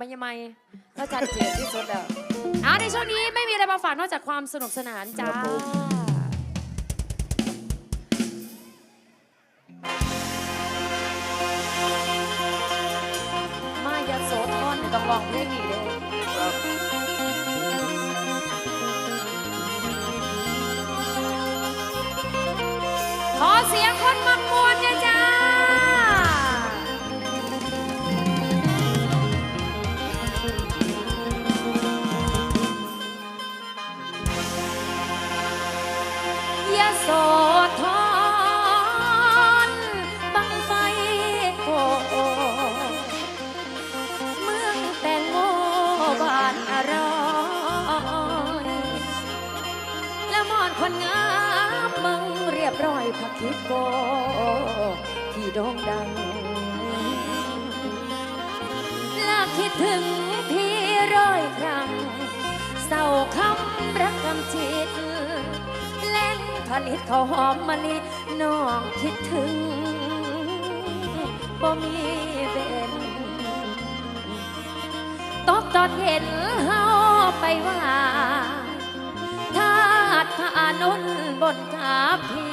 มันยังไงก็ชัดเจนที่สุดแล้วอ่าในช่วงนี้ไม่มีอะไรมาฝากนอกจากความสนุกสนานจ้า ครับผม มายาโสธรนี่ต้องลองเพลงนี้เด้ครับขอเสียงคนมัก โสธรบังไฟโกเมืองแตงโมบ้านอร่อยและมอนคนงามเมืองเรียบร้อยพักคิดโกที่โด่งดังและคิดถึงพี่ร้อยครั้งเศร้าคำรักคำจิต ล่นผลิตข้าวหอมมะลิน้องคิดถึงบ่มีเบ็นตกตอนเห็นเฮาไปว่าทาดพานุนบนกาพี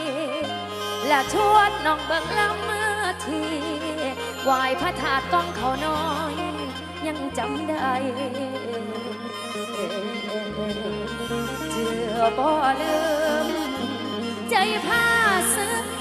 และชวนน้องเบิ่งลำเมื่อทีไหวายพระธาตุก้องเขาน้อย ยังจำได้เจอบ่ลืม ใจผ้าซึม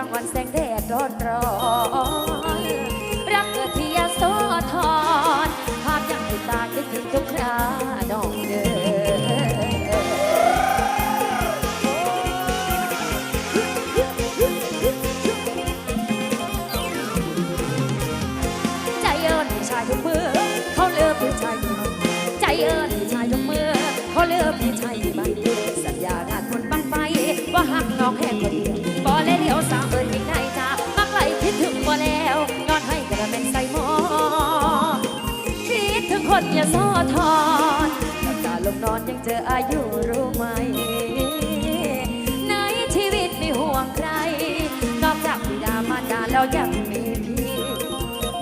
ากเปิดเผยกลางวันแสงแดดร้อนร้อน คนอย่าโซทอนน้ำตาลงนอนยังเจออายุรู้ไหม ในชีวิตไมีห่วงใคร นอกจากบิดามารดาแล้วยังมีพี่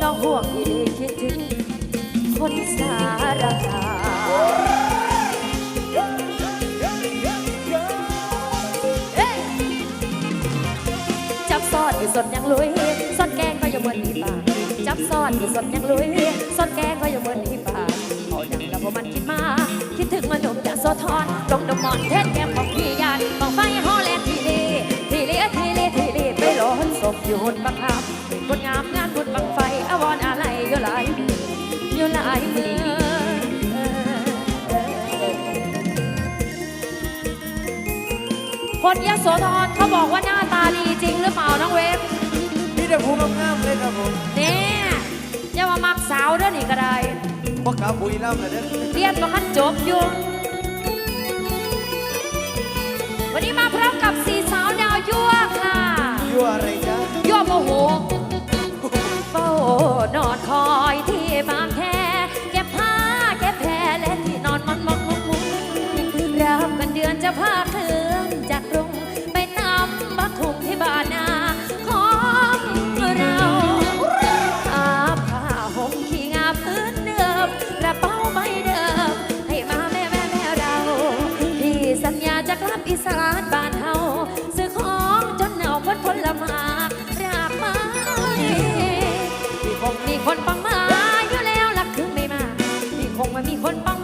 น้องห่วงที่ดีคิดถึงคนสารคามเอ้ยจับซอดอยู่สดยังลุยซอดแกงก็ยังเหมือนที่ป่าก จับซอดอยู่สดยังลุยซอดแกงก็ยังเหมือนที่ป่ากเอาอย่างแล้วพอมันคิดมา คิดถึงมันหนุ่มจะโซทอนลงดมมอนเทศแก้มของพี่ยานของไฟฮอแลนด์ทีลีทีลีทีลีทีลีไปโหลนศพอยู่หุ่นบังคับเป็นคนงามงานบุญบังไฟอาวรอะไรอยู่หลายมืออยู่หลายมือคนยโสธรเขาบอกว่าหน้าตาดีจริงหรือเปล่าน้องเวฟมีแต่ผู้งามๆเลยครับผมเนี่ยอย่ามามัก สาวเด้อนี่ก็ได้พ่อกาบุยล่ำเลยเด้อเรียนมาขั้นจบอยู่ วันนี้มาพร้อมกับสี่ามีคนปัง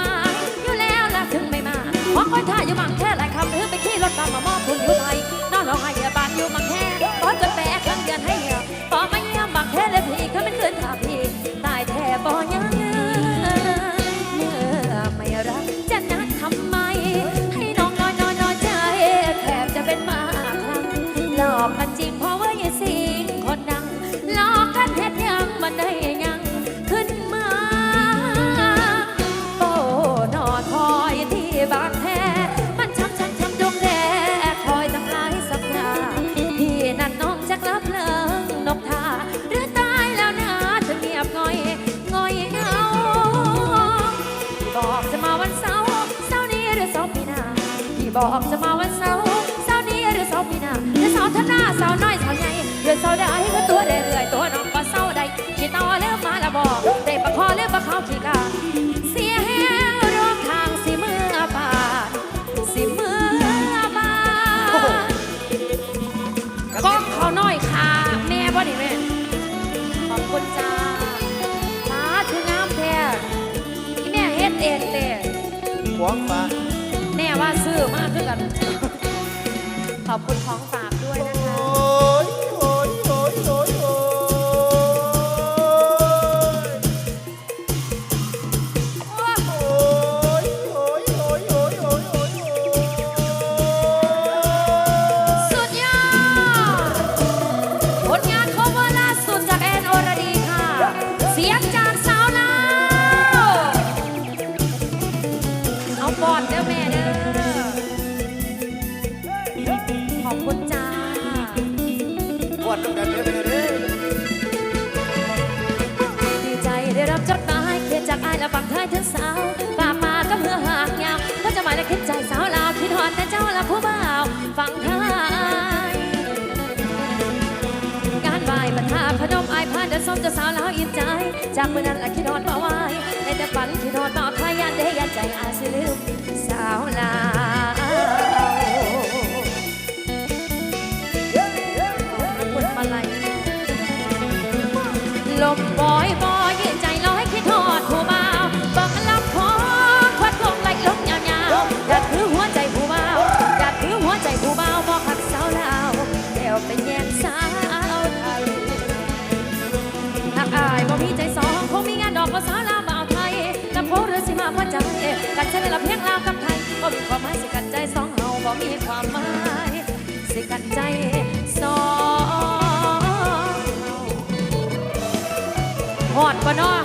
อกจะมาวันเสาร์เสาร์นี้หรือเสาร์ปีหน้าหรือเสาร์ท่าหน้าเสาร์น้อยเสาร์ใหญ่หรือเสาร์ใดก็ตัวได้เรื่อยตัวน้องก็เสาร์ใดขี้ต่อเริ่มมาละบอกได้ประคอเริ่มประเขาขี้กาเสียแห้งรวมทางสิเมื่อบาสิเมื่อบานกล้องเขาน้อยค่ะแม่บ่นี่แม่ขอบคุณจ้าตาคืองามแท้อีแม่เฮ็ดเองเด้ขวางฟ้า น่ว่าซื้อมากขึ้นกัน ขอบคุณของากอายและฟังท้ายถึงสาวฝากมาก็เพื่อหากยาวก็จะหมายและคิดใจสาวลาวคิดหอดแต่เจ้าละผู้บ่าวฟังท้ายงานไหว้บรรทาพนมอายพานเดินส้มเจะสาวลาวอิ่มใจ จากมือนั้นละคิดหอดมาไหวในแต่ฝันคิดหอดมาพายานได้ยันใจอาจสิลืมสาวลาวขอบคุณมาลัยลมบอยบอย กันใช้เวลาเพียงลาวกับไทยบ่มีความหมายสิกันใจสองเฮาบ่มีความหมายสิกันใจสองเฮาหอดปะเนาะ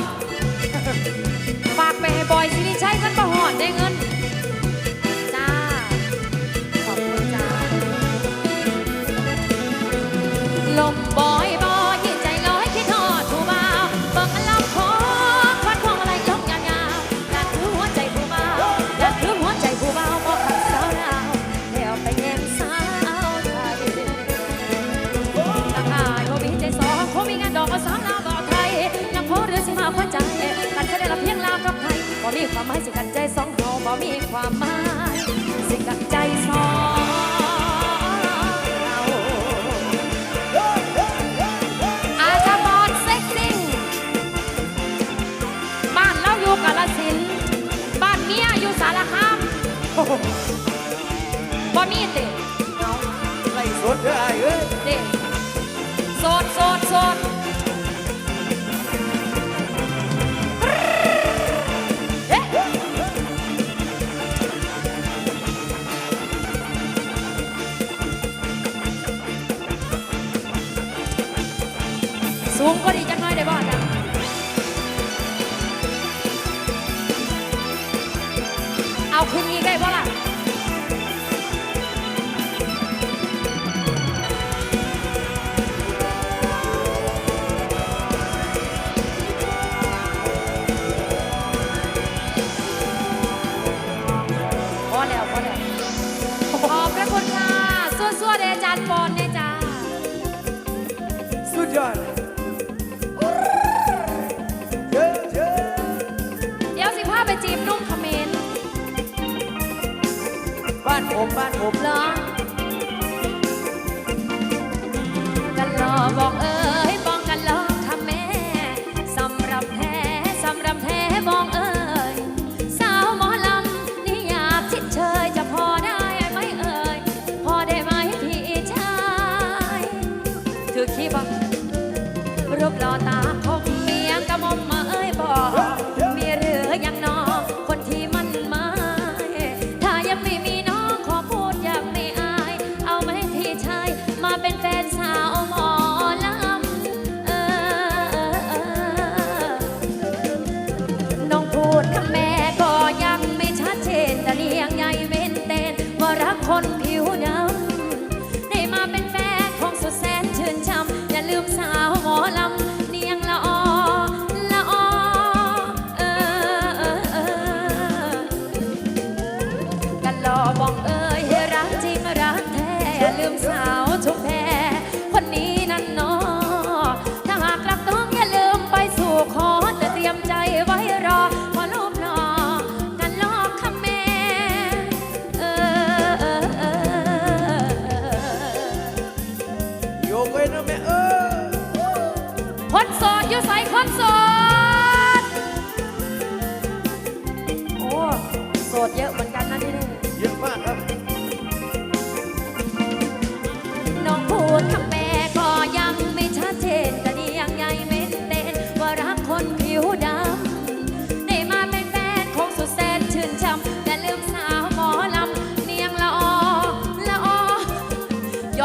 บ่มีความหมายสิกับใจสอง ได้บ่จ้ะเอาขึ้นอีกได้บ่ล่ะ บ้านผมบ้านผมเหรอกันรอบอกเออ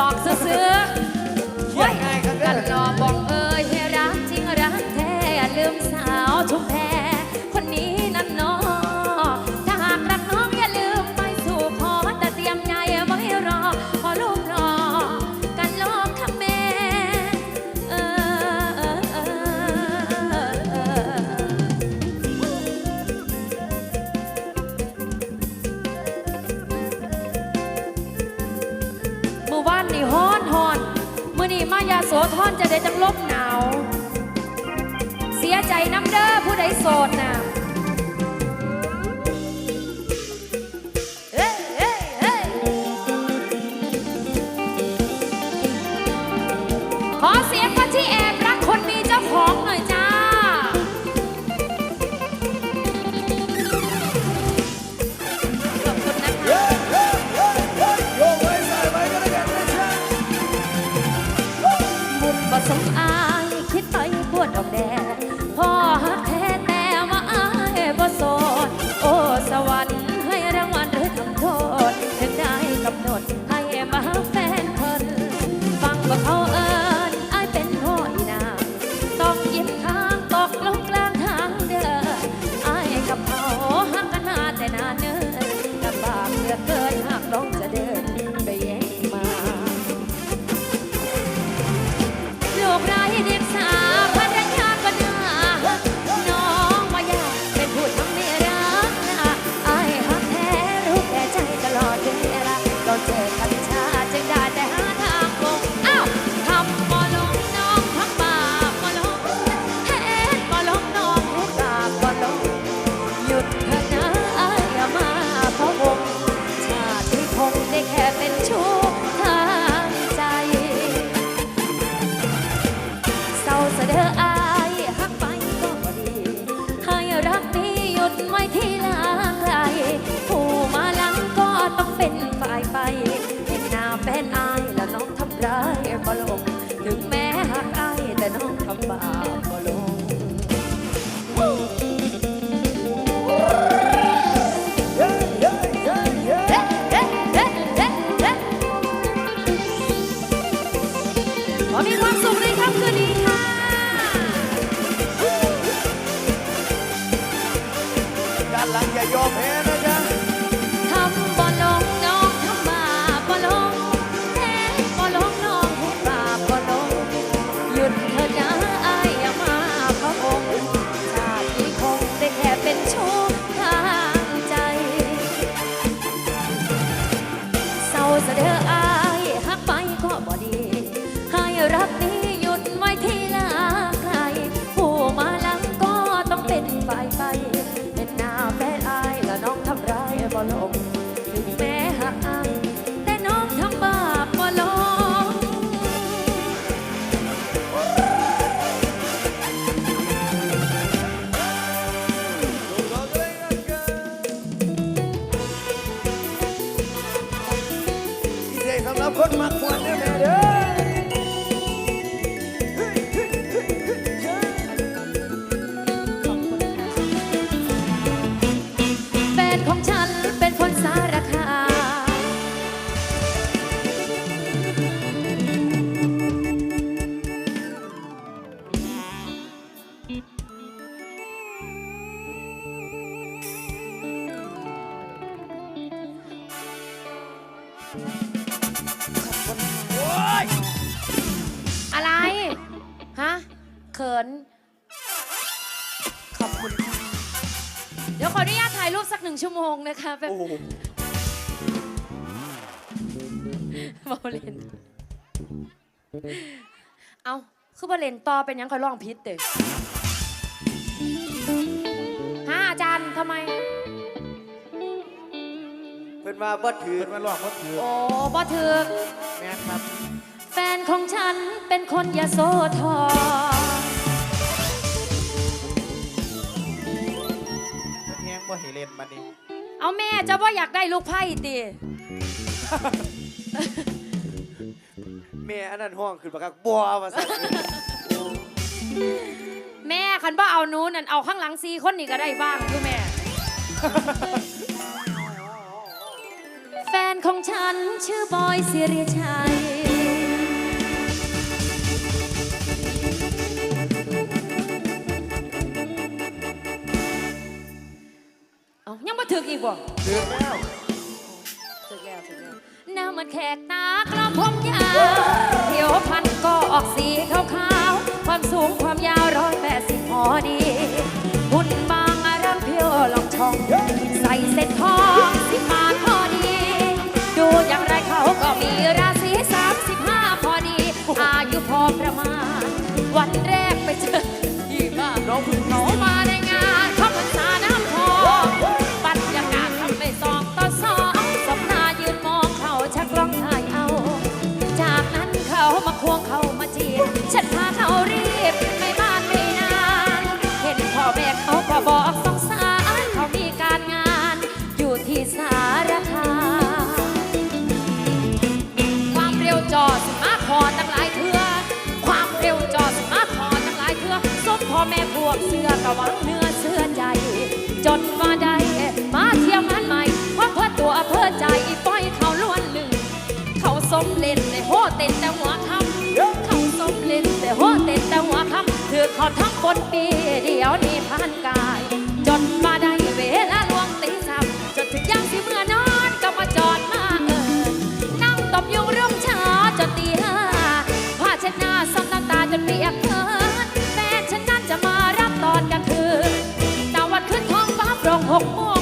noksası โสดนะ ซะเด้อ รูปสักหนึ่งชั่วโมงนะคะแบบบอเลนเอาคือบอเลนต่อเป็นยังคอยร้องพิษเด้ฮะอาจารย์ทำไมเป็นว่าบ่ถือเป็นว่าร้องบ่ถือโอ้บ่ถือแม่ครับ แฟนของฉันเป็นคนยาโสอง บ่ให้เล่นบัดนี้ เอาแม่เจะว่าอยากได้ลูกไพ่ตีแม่อันนั้นห้องขึ้นมาครับบัวมาสั่แม่คันว่าเอานู้นนั่นเอาข้างหลังซีคนนี้ก็ได้บ้างคือแม่ แฟนของฉันชื่อบอยเสียเรียชัย มถึกอีกบ่ถึกแล้วถึกแล้วถึกแล้วหน้ามันแขกตากระผมยาวเขียวพันก็ออกสีขาวๆ ความสูงความยาวร้อยแปดสิบหอดีหุ่นบางอารมณ์เพียวลองช่องใส่เส้นทอง อบเสื้อกะวังเนื้อเสื้อใจ จนว่าได้มาเที่ยวงานใหม่เพราะเพื่อตัวเพื่อใจปล่อยเขาล้วนหนึ่ง เขาสมเล่นในโหเต้นแต่หัวคำเขาสมเล่นแต่โหเต้นแต่หัวคำถือเขาทั้งบนปีเดียวนี้ผ่านกาย จนมาได้เวลาลวงตีสามจนถึงยังสิเมื่อนอนก็มาจอดมาเอินนั่งตบยุงร่มชาจนตีห้าผ้าเช็ดหน้าซ้ำน้ำตาจนเปียกเพินแฟนฉันนั้นจะมารับตอ 哦